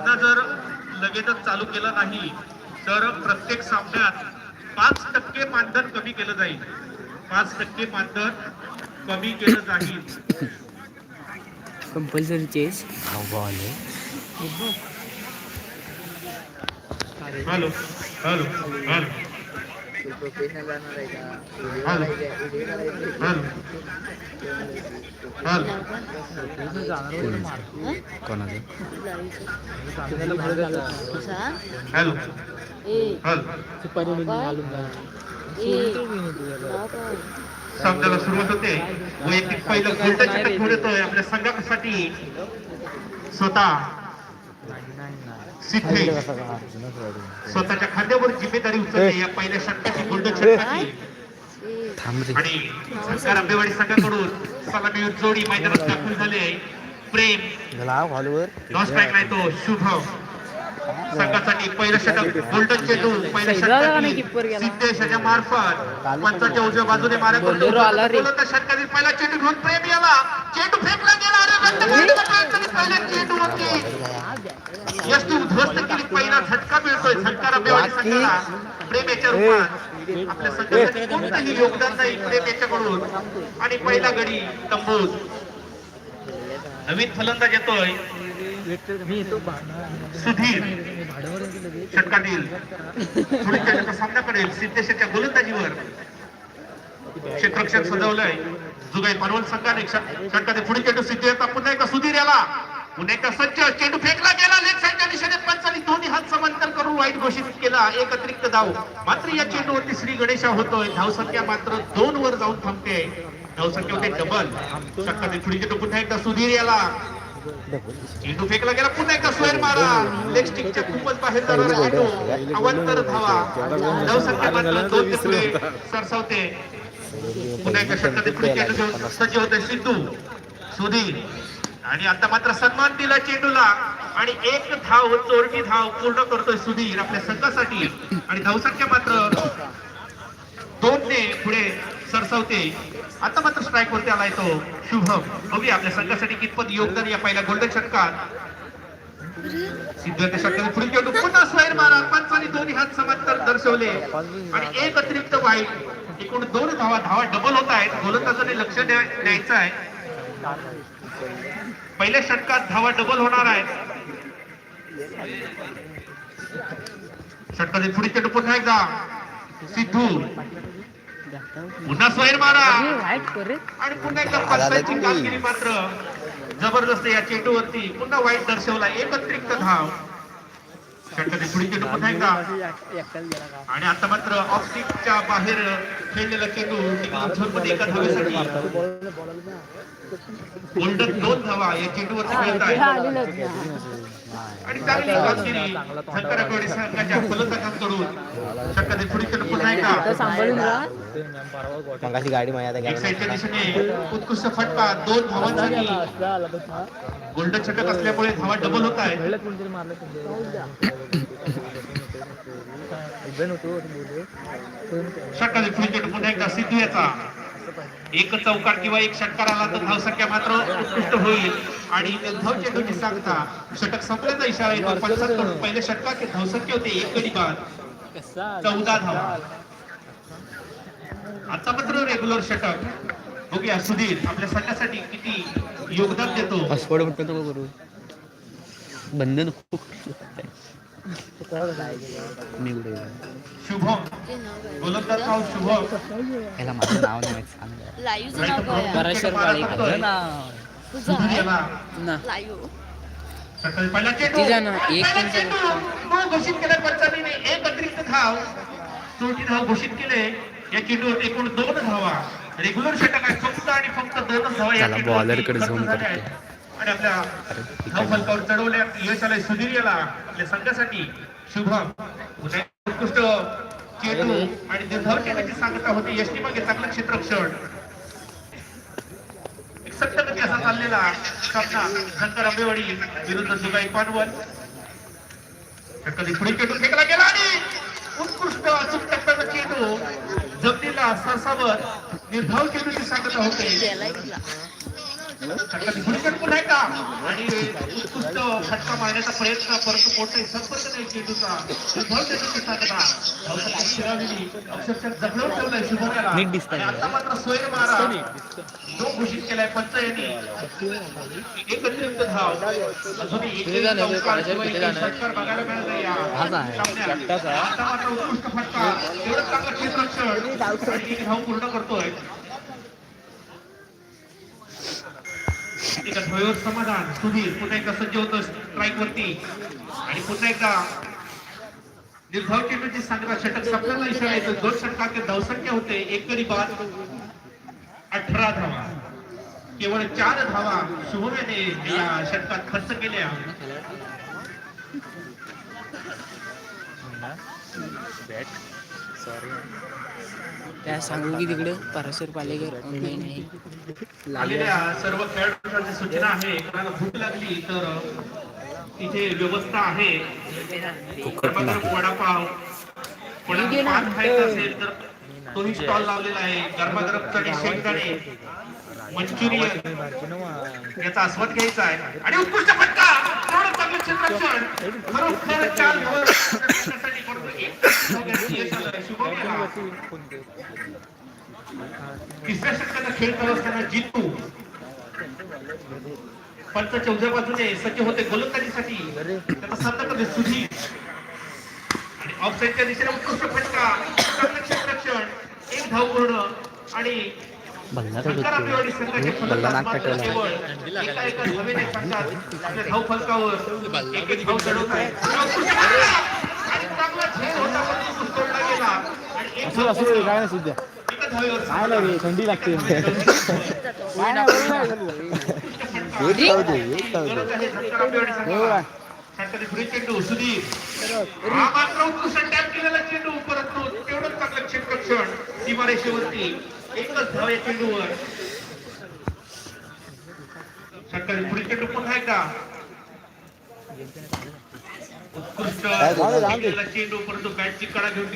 सामना जर लगेचच चालू केला नाही तर प्रत्येक सामन्यात पाच टक्के मानधन कमी केलं जाईल. पाच टक्के मानधन कमी केलं जाईल. Compulsory chess hello hello hello. Professional आहे का सामन्याला सुरुवात होते वैयक्तिक पहिलं गोल्डन चषक घेऊन येतोय आपल्या संघासाठी स्वतः सिद्धे स्वतःच्या खांद्यावर जिम्मेदारी उचलली या पहिल्या षटकाची गोल्डन षटकाची आणि सरकार आंबेवाडी संघाकडून सलामी जोडी मैदानात दाखल झाले प्रेम. नॉन स्ट्राईक नाही तो शुभ. संघासाठी पहिलं षटक गोल्डन चेंडू पहिल्या षटकातील सिद्धेश याच्या मार्फत पंचाच्या उजव्या बाजूने मारा रे. षटकातील पहिला चेंडू घेऊन प्रेम याला. चेंडू फेकला गेला उद्ध्वस्त केली पहिला झटका मिळतोय झटका आंबेवाडी संघाला रूपात आपल्या संघासाठी कोणतंही योगदान नाही प्रेम याच्याकडून आणि पहिला गडी तंबूत नवीन फलंदाज येतोय सुधीर षटकातील पुढे सामना करेल सिद्धेशाच्या गोलंदाजीवर क्षेत्रक्षक सजवलंय जुगाई पनवल संघाने षटकाने पुढे चेंडू सिद्धी येतात. पुन्हा एकदा सुधीर याला. पुन्हा एकदा सज्ज चेंडू फेकला गेला. लेग साईडच्या दिशेने पंचाली दोन्ही हात समांतर करून वाईट घोषित केला. एक अतिरिक्त धाव. मात्र या चेंडूवरती श्री गणेशा होतोय धावसंख्या मात्र दोन वर जाऊन थांबते. धावसंख्या होते डबल षटकाने पुढे चेंडू पुन्हा एकदा सुधीर याला. चेंडू फेकला गेला. पुन्हा एकदा स्क्वेअर मारा. लेग स्टिकच्या खूपच बाहेर जाणारा चेंडू अवांतर धावा. धावसंख्या मात्र दोन ते पुढे सरसावते. पुन्हा एकदा षटकातील चेंडू सज्ज होते सिद्धू सुधीर. आणि आता मात्र सन्मान दिला चेंडूला. आणि एक धाव चोरटी धाव पूर्ण करतोय सुधीर आपल्या संघासाठी. आणि धावसंख्या मात्र दोन ने पुढे सरसावते. आता मात्र स्ट्राईक वरती आलाय तो शुभम. बघूया आपल्या संघासाठी कितपत योगदान या पहिल्या गोल्डन षटकात. सिद्धार्थ षटकाने पुढील चेंडू पुन्हा स्क्वेअर मारा. पंचाने दोन्ही हात समांतर दर्शवले. आणि एक अतिरिक्त वाईट एकूण दोन धावा धावा डबल होत आहेत. गोलंदाजाने लक्ष द्या- द्यायचं आहे. पहिल्या षटकात धावा डबल होणार आहेत. षटकातील पुढे चेंडू पुन्हा एकदा. सिद्धू. पुन्हा स्क्वेअर मारा. आणि पुन्हा एकदा पंचायतची कामगिरी मात्र. जबरदस्त या चेंडूवरती पुन्हा वाईट दर्शवला एक अतिरिक्त धाव. षटकातील पुढे चेंडू पुन्हा एकदा. आणि आता मात्र ऑफ स्टिकच्या बाहेर खेळलेला चेंडू झोनमध्ये एका धावेसाठी गोल्डन दोन धावा या चेंडूवरती मिळत आहे आणि चांगली कामगिरी शंकराकडे संघाच्या फलंदाजांकडून षटकातील पुढे चेंडू पुन्हा एकदा. गाडी माझ्या उत्कृष्ट फटका. दोन धावांसाठी. गोल्डन षटक असल्यामुळे धावा डबल होत आहे पुढे चेंडू पुन्हा एकदा सिद्धू याचा. एक चौकार किंवा एक षटकार आला तर धावसंख्या मात्र उत्कृष्ट होईल. आणि धाव चेंडूची सांगता. षटक संपल्याचा इशारा येतो. पंचाहत्तर पहिले षटकात धावसंख्या होते. एक गडी बाद. चौदा धावा. आता मात्र रेग्युलर षटक. बघूया सुधीर आपल्या संघासाठी किती योगदान देतो. पासपोर्ट म्हटलं तो करू. बंधन खूप मी कुठे? शुभम. गोलंदाज नाव शुभम. याला माझं नाव नाही माहीत, सांग? पराशर काळे पहिला चेंडू? एक घोषित केला पंचाने एक अतिरिक्त धाव. चोटी धाव घोषित केले. या चेंडूवर एकूण दोन धावा. रेग्युलर षटक आहे. फक्त आणि फक्त दोन धावा या bowler कडे. आहेत. आणि आपल्या धाव फलकावर चढवल्या. यश आलंय सुधीर याला. आपल्या संघासाठी शुभम. उत्कृष्ट चेंडू आणि चेंडूची सांगता होती यशनी मागे चांगलं क्षेत्ररक्षण एक सट्टगती असा चाललेला सामना शंकर आंबेवाडी विरुद्ध जुगाई पानवल. कधी पुढे चेंडू फेकला गेला आणि उत्कृष्ट सरसावत निर्धाव चेंडूची सांगत होते गेलाय तुला षटकाची भूमिका नाही का आणि उत्कृष्ट फटका मारण्याचा प्रयत्न परंतु कोणताही संपर्क नाही चेंडूचा विफल चेंडूची सांगता धावसंख्या अक्षरशः जगडून ठेवलंय शुभमला आता मात्र सोयर मारा जो घोषित केलाय पंच यांनी एकत्रित धाव अजूनही एक- बघायला मिळाला या आता मात्र उत्कृष्ट फटका. एवढं चांगलं क्षेत्ररक्षण आणि धाव पूर्ण करतोय. एका धावेवर समाधान. सुधीर पुन्हा एकदा सज्ज होतं स्ट्राईक वरती. आणि पुन्हा एकदा निर्धाव चेंडूची सांगता षटक संपल्याला इशारा येतो दोन षटकाचे धावसंख्या होते. एक गडी बाद अठरा धावा. केवळ चार धावा शुभमेने या षटकात खर्च केल्या. बॅट त्या सांगू की तिकडे पराशर पालेकर ऑनलाईन आहे. आलेल्या सर्व खेळाडूंची सूचना आहे. कोणाला भूक लागली तर इथे व्यवस्था आहे. वडापाव. कोणाला पान खायचं असेल तर तोही स्टॉल लावलेला आहे. गरमागरम चणे शेंगदाणे मंचुरियन याचा आस्वाद घ्यायचा आहे. आणि उत्कृष्ट फटका! एवढं खरोखर चार तिसऱ्या षटकाचा खेळ करत असताना जितू पंचाच्या उजव्या बाजूने सज्ज होते गोलंदाजीसाठी. त्याचा सामना करते सुधीर. आणि ऑफसाईडच्या दिशेने उत्कृष्ट फटका. चांगलं एक धाव पूर्ण आणि संघाचे बल्ला नाक धाव पूर्ण. काय नाही धावेवर काय नाही थंडी लागते. फ्री चेंडू सुधीर हा मात्र चेंडू परंतु तेवढंच सीमारेषेवरती. एकच धाव या चेंडूवर. शंकरी फ्री चेंडू पुन्हा एकदा उत्कृष्ट. केलेला चेंडू परंतु बॅटची कडा घेऊन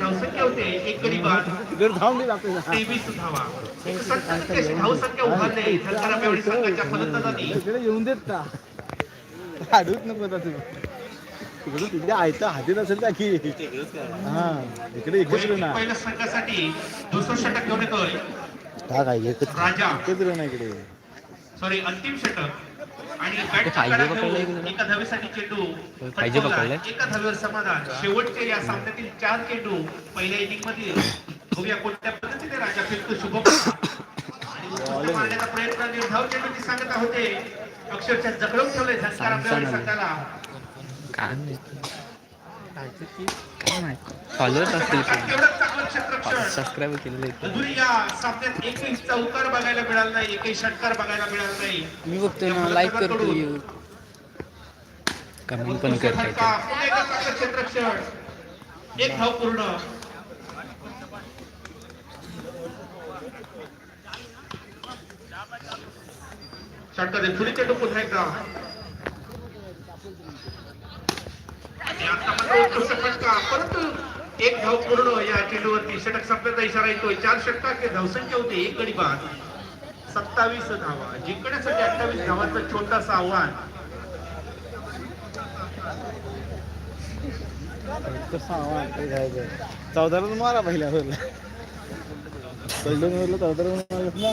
धावसंख्या होते. एक गडी बाद. तेवीस धावा. धावसंख्या उभारली संघाच्या फलंदाजांनी येऊन देत का? हाडूच नको आता तू. तिकडे तिकडे आयता हातीत असेल त्या की हा इकडे इकडेच ना. पहिल्या संघासाठी दुसरं षटक घेऊन येतोय का काय एकच राजा. एकच ना इकडे. सॉरी अंतिम षटक. आणि बॅट? एका धावेसाठी चेंडू पाहिजे. पकडलंय? एका धावेवर समाधान. शेवटचे या सामन्यातील चार चेंडू पहिल्या इनिंगमध्ये बघूया कोणत्या पद्धतीने राजा फिरतो. मारण्याचा प्रयत्न निर्धाव सांगता होते अक्षरशः जखडून ठेवले झंकार आपल्या संघाला. काय माहिती काय माहिती. फॉलोअर्स असतील सबस्क्राईब केलेले चौकार बघायला मिळाला नाही एकही षटकार बघायला मिळाला नाही. मी बघतोय ना लाईक करतो कमेंट पण क्षेत्ररक्षण एक धाव पूर्ण. षटकाचे पुढे चेंडू पुन्हा एकदा म्हणजे परंतु एक धाव पूर्ण या चेंडूवरती. षटक संपल्याचा इशारा येतोय. चार षटकाचे धावसंख्या होते. एक गडी बाद. सत्तावीस धावा. जिंकण्यासाठी अठ्ठावीस धावांचं छोटासा आव्हान. चौदा मारा पहिल्या पहिलं ना.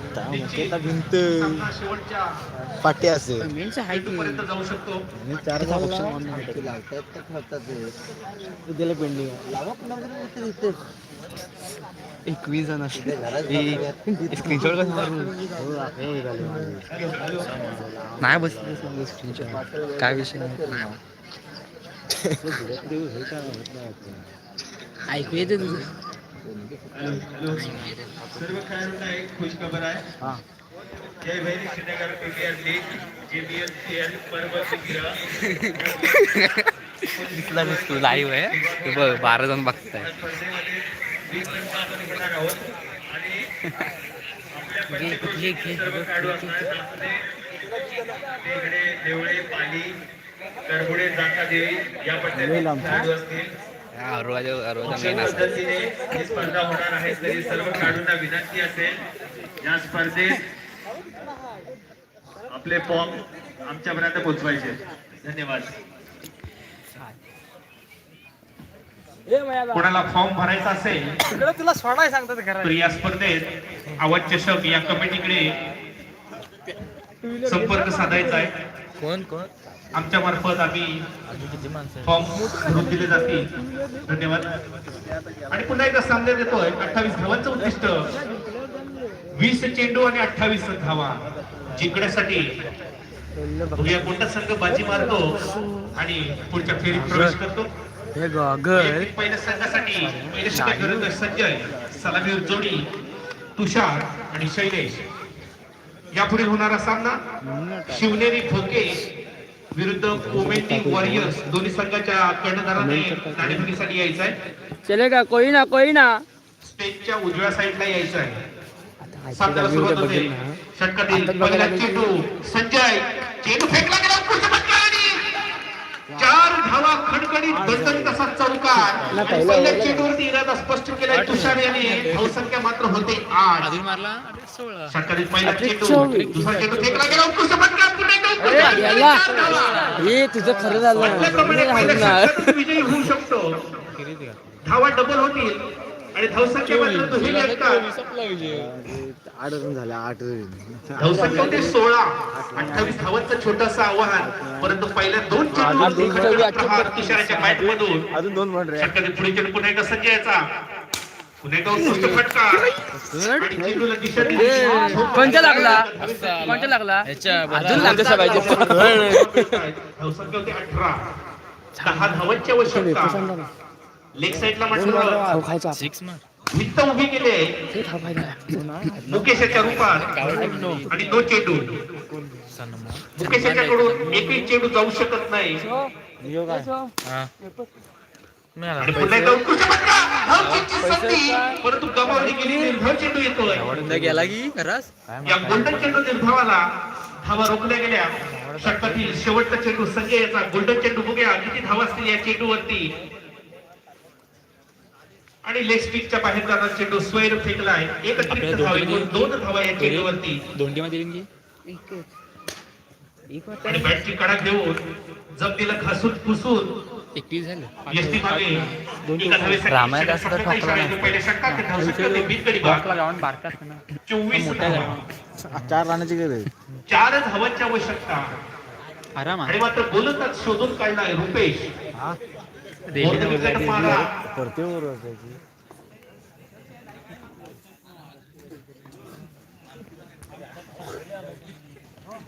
ना मला वाटतं नुसतं फटकेबाजी केली तर पहिल्या षटकात काय लिहिण आहे लिहून दाखवायचे चार बॉल भिंत शेवटच्या पाटी असे मेन्स आहे की पर्यंत जाऊ शकतो आणि चार बॉल दिले पेंडिंग एकवीस जण असते स्क्रीनशॉट कसं मारू नाही बसले स्क्रीनशॉट काय विषय नाही. ऐकू येते तुझं. सर्व खेळाडूंना एक खुश खबर आहे. हा. Jai Bhairi Shrinagar premier league JBL CL पर्वत दिसला दिसतो लाईव्ह आहे हे बघ बारा जण बघताय. घे वेल आमचा. अरवाजा अरवाजा मेन अशा असतात पद्धतीने ही स्पर्धा होणार आहे तरी सर्व खेळाडूंना विनंती असेल या स्पर्धेत आपले फॉर्म आमच्यापर्यंत पोहोचवायचे. धन्यवाद. कोणाला फॉर्म भरायचा असेल तुला सोडाय सांगतात तर या स्पर्धेत आवाज चषक या कमिटीकडे संपर्क साधायचा आहे. कोण कोण? आमच्या मार्फत आम्ही फॉर्म भरून दिले जातील. धन्यवाद. आणि पुन्हा एकदा सामन्यात येतोय अठ्ठावीस धावांचं उद्दिष्ट. वीस चेंडू आणि अठ्ठावीस धावा. जिंकण्यासाठी बघूया कोणता संघ बाजी मारतो आणि पुढच्या फेरीत प्रवेश करतो. हे पहिल्या संघासाठी पहिले संजय सलामीवर जोडी तुषार आणि शैलेश. यापुढे होणारा सामना शिवनेरी भोके विरुद्ध कोमेटी वॉरियर्स दोन्ही संघाच्या कर्णधाराने नाणेफेकीसाठी यायचं आहे. चलेगा कोई ना कोई ना. स्टेजच्या उजव्या साईडला यायचं आहे. सामन्याला सुरुवात होते. षटकातील पहिला चेंडू संजय. चेंडू फेकला गेला चार धावा खडखडीत दणदणीत असा चौकार? आणि पहिल्या चेंडूवरती इरादा स्पष्ट केलाय. तुषार याने. धावसंख्या मात्र होते आठ. मारला? षटकातील पहिला चेंडू. दुसरा चेंडू फेकला गेला. उत्कृष्ट फटका. पुन्हा एकदा उत्कृष्ट फटका. चार धावा. हे तुझं खरं झालं. पहिल्या विजयी होऊ शकतो. धावा डबल होतील. आणि धावसंख्या मात्र आठ रन झाले आठ धावसंख्या होते सोळा. अठ्ठावीस धावांचं छोटंसं आव्हान. परंतु पहिल्या दोन तुषाराच्या बॅट मधून अजून दोन पॉईंट रे. षटकातील पुढे चेंडू पुन्हा एकदा संजयचा एकदा उत्कृष्ट फटका. कोणत्या लागला? कोणत्या लागला? अजून लागला पाहिजे धावसंख्या. होती अठरा. दहा धावांची आवश्यकता. लेग साईडला मांडलं खायचा सिक्स मार. भिंत उभी केली मुकेशाच्या रूपात आणि तो चेंडू मुकेशाच्याकडून एकही चेंडू जाऊ शकत नाही. आणि पुन्हा एकदा उत्कृष्ट फटका. धावचीची संधी, परंतु गमावली गेली निर्धाव चेंडू येतोय. गेला की खरंच? या गोल्डन चेंडू निर्धावाला धावा रोखल्या गेल्या. षटकातील शेवटचा चेंडू संजय याचा. गोल्डन चेंडू बघूया. किती धावा असतील या चेंडूवरती? आणि लेग स्टिकच्या बाहेर जाणारा चेंडू स्वैर फेकलाय. एक अतिरिक्त धाव एकूण दोन धावा या चेंडूवरती. दोंडी मध्ये लिंगी आणि बॅटची कडक देऊन जमनीला घासून पुसून एकटीच झालं. रामायण असं तर चोवीस धावा. चार रानाची गरज चार धावांची आवश्यकता. आराम आणि मात्र गोलंदाज शोधून काढलाय रुपेश. त्याची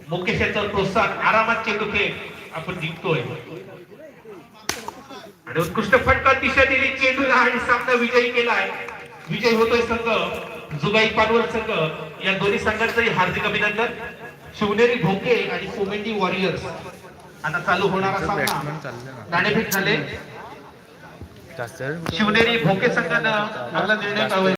मुकेश याचं प्रोत्साहन आरामात चेंडू आपण जिंकतोय. आणि उत्कृष्ट फटका दिशा दिली चेंडूला आणि सामना विजयी केलाय. विजय होतोय संघ जुगाई पानवल संघ. या दोन्ही संघांचंही हार्दिक अभिनंदन. शिवनेरी भोके आणि कोमेंडी वॉरियर्स. आता चालू होणारा सामना. नाणेफेक झाले. शिवनेरी भोके संघानं आपला निर्णय कळवला